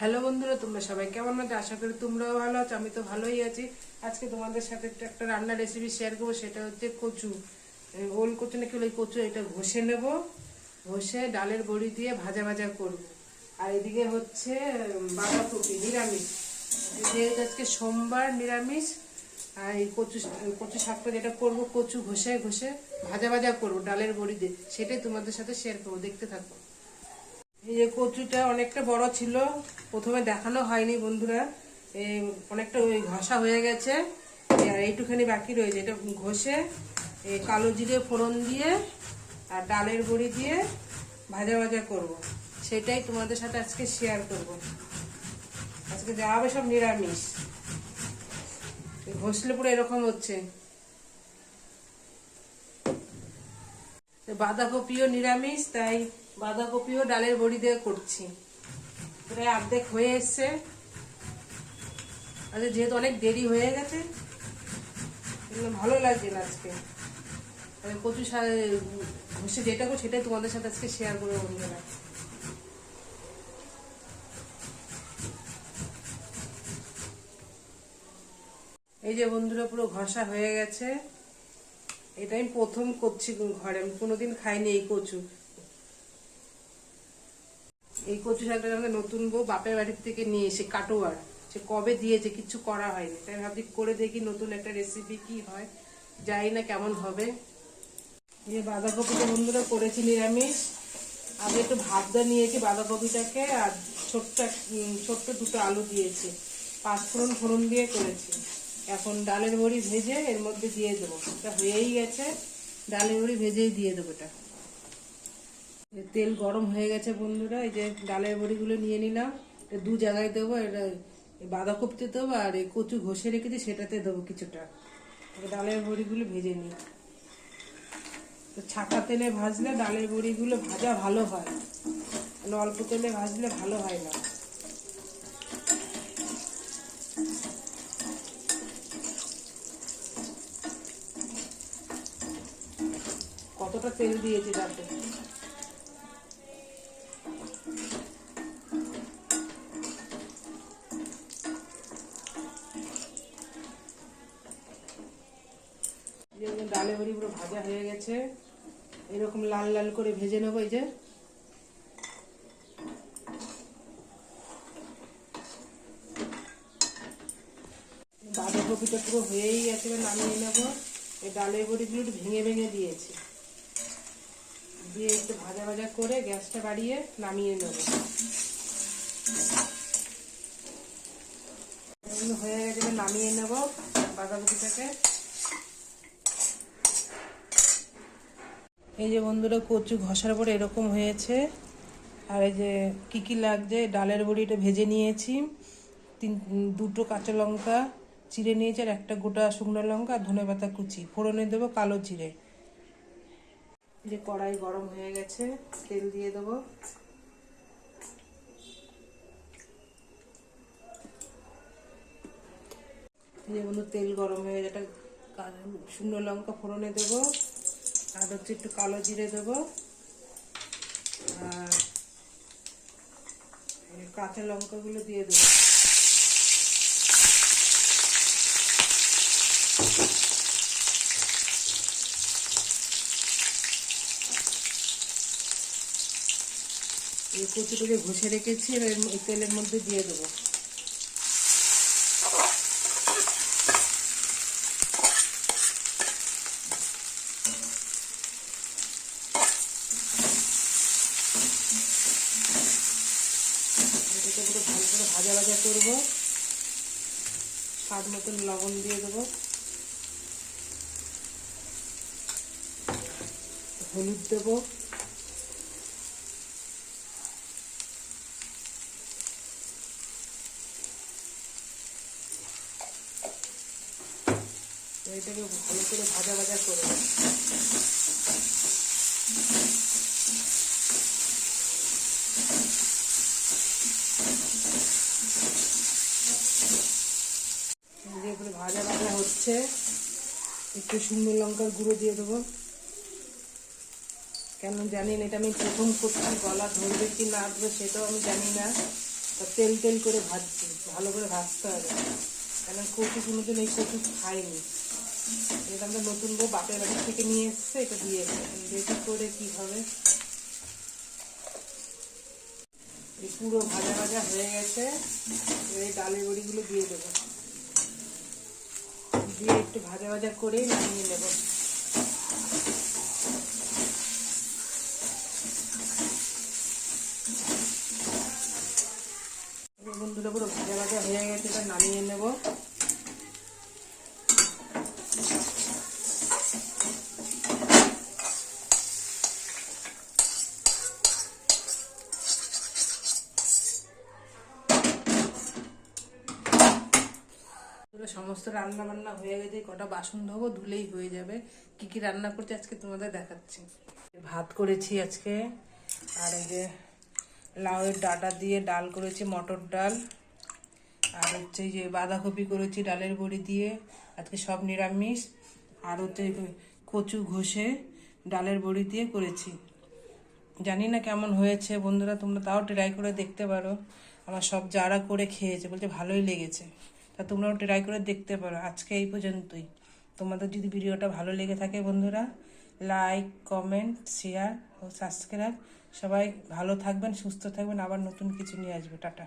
Hello বন্ধুরা, তোমরা সবাই কেমন আছো? আশা করি তোমরাও ভালো আছো, আমি তো ভালোই আছি। আজকে তোমাদের সাথে একটা রান্নার রেসিপি শেয়ার করব, সেটা হচ্ছে কচু। ওল কচু নাকি ওই কচু, এটা ঘষে নেব। ঘষে ডালের বড়ি দিয়ে ভাজা ভাজা করব। আর এদিকে হচ্ছে বাঁধাকপি, নিরামিষ। যেহেতু আজকে সোমবার নিরামিষ, আর এই কচু কচু শাকটা যেটা করব, কচু ঘষে ঘষে ভাজা ভাজা করব ডালের বড়ি দিয়ে, সেটাই তোমাদের সাথে শেয়ার করব, দেখতে থাকো। এই যে কচুটা অনেকটা বড় ছিল, প্রথমে দেখানো হয়নি বন্ধুরা অনেকটা ওই ঘষা হয়ে গেছে আর এইটুখানি বাকি রয়েছে, এটা ঘষে কালো জিরে ফোড়ন দিয়ে আর ডালের বড়ি দিয়ে ভাজা ভাজা করব। সেটাই তোমাদের সাথে আজকে শেয়ার করব। আজকে যা হবে সব নিরামিষ ঘষলে পুরো এরকম হচ্ছে বাঁধাকপিও নিরামিষ, তাই বাঁধাকপিও ডালের বড়ি দিয়ে করছি। প্রায় অর্ধেক হয়ে এসছে। আচ্ছা যেহেতু অনেক দেরি হয়ে গেছে ভালো লাগছে না আজকে। কচু ঘষে যেটা করো সেটাই তোমাদের সাথে আজকে শেয়ার করব বন্ধুরা। এই যে বন্ধুরা পুরো ঘষা হয়ে গেছে। এটা আমি প্রথম করছি ঘরে, আমি কোনোদিন খাইনি এই কচু। এই কচু শাকটা আমাকে নতুন বউ বাপের বাড়ির থেকে নিয়ে এসে কাটোয়ার। সে কবে দিয়েছে কিছু করা হয়নি। তাই ভাবছি করে দেখি নতুন একটা রেসিপি কি হয়। জানি না কেমন হবে। এই বাঁধাকপিটা বন্ধুরা করেছি নিরামিষ। আমি একটু ভাবদা নিয়েছি বাঁধাকপিটাকে আর ছোট্ট ছোট্ট দুটো আলু দিয়েছি। পাঁচ ফোড়ন দিয়ে করেছি। এখন ডালের বড়ি ভেজে এর মধ্যে দিয়ে দেবো। এটা হয়েই গেছে। ডালের বড়ি ভেজেই দিয়ে দেবো এটা। তেল গরম হয়ে গেছে বন্ধুরা, এই যে ডালের বড়িগুলো নিয়ে নিলাম। এটা দু জায়গায় দেবো, এটা বাঁধাকপিতে দেবো আর এই কচু ঘষে রেখেছি, সেটাতে দেবো কিছুটা। ডালের বড়িগুলো ভেজে নিই। তো ছাকা তেলে ভাজলে ডালের বড়িগুলো ভাজা ভালো হয়। অল্প তেলে ভাজলে ভালো হয় না। কতটা তেল দিয়েছি তাতে? ভাজা হয়ে গেছে। এরকম লাল লাল করে ভেজে নেব এই যে। বাঁধাকপিটা পুরো হয়েই গেছে নামিয়ে নেব। এই ডালের বড়িগুলো একটু ভেঙে ভেঙে দিয়েছি। দিয়ে একটু ভাজা ভাজা করে গ্যাসটা বাড়িয়ে নামিয়ে নেব। হয়ে গেছে নামিয়ে নেব বাঁধাকপিটাকে। এই যে বন্ধুরা কচু ঘষার পরে এরকম হয়েছে। আর এই যে কী কী লাগছে, ডালের বড়িটা ভেজে নিয়েছি। তিন, দুটো কাঁচা লঙ্কা চিড়ে নিয়েছি আর একটা গোটা শুকনো লঙ্কা আর ধনে পাতা কুচি। ফোড়নে দেবো কালো জিরে যে কড়াই গরম হয়ে গেছে, তেল দিয়ে দেবো। যে বন্ধু, তেল গরম হয়ে যেটা শুকনো লঙ্কা ফোড়নে দেবো। আর হচ্ছে একটু কালো জিরে দেবো। আর কাঁচা লঙ্কাগুলো দিয়ে দেবো। এই কচুটাকে ঘষে রেখেছি, এবার এই তেলের মধ্যে দিয়ে দেবো এটাকে পুরো ভালো করে ভাজা ভাজা করব। স্বাদ মতন লবণ দিয়ে দেবো। হলুদ দেবো। এটাকে ভালো করে ভাজা ভাজা করে যেগুলো ভাজা ভাজা হচ্ছে একটু শুকনো লঙ্কার গুঁড়ো দিয়ে দেবো। কেন জানি না, এটা আমি প্রথম করছি, গলা ধরবে কি না ধরবে সেটাও আমি জানি না। তা তেল তেল করে ভাজছি, ভালো করে ভাজতে হবে। কেন কচু কোনো দিন এই কচু খাইনি। এটা আমরা নতুন বউ বাপের বাড়ি থেকে নিয়ে এসছে, এটা দিয়েছে দেখি করে কি হবে। পুরো ভাজা ভাজা হয়ে গেছে। এই ডালের বড়িগুলো দিয়ে দেবো। দিয়ে একটু ভাজা ভাজা করে নামিয়ে নেব। বন্ধুরা, পুরো ভাজা ভাজা হয়ে গেছে এটা নামিয়ে নেব। সমস্ত রান্না বান্না হয়ে গেছে কটা বাসন ধোবো, ধুলেই হয়ে যাবে। কি কি রান্না করছি আজকে তোমাদের দেখাচ্ছি। ভাত করেছি আজকে, আর এই যে লাউয়ের ডাটা দিয়ে ডাল করেছি, মটর ডাল। আর হচ্ছে যে বাঁধাকপি করেছি ডালের বড়ি দিয়ে, আজকে সব নিরামিষ। আর হচ্ছে কচু ঘষে ডালের বড়ি দিয়ে করেছি। জানি না কেমন হয়েছে, বন্ধুরা তোমরা তাও ট্রাই করে দেখতে পারো। আমার সব যারা করে খেয়েছে, বলছে ভালোই লেগেছে। তা তোমরাও ট্রাই করে দেখতে পারো। আজকে এই পর্যন্তই। তোমাদের যদি ভিডিওটা ভালো লেগে থাকে বন্ধুরা লাইক কমেন্ট শেয়ার ও সাবস্ক্রাইব সবাই ভালো থাকবেন, সুস্থ থাকবেন। আবার নতুন কিছু নিয়ে আসবে। টাটা।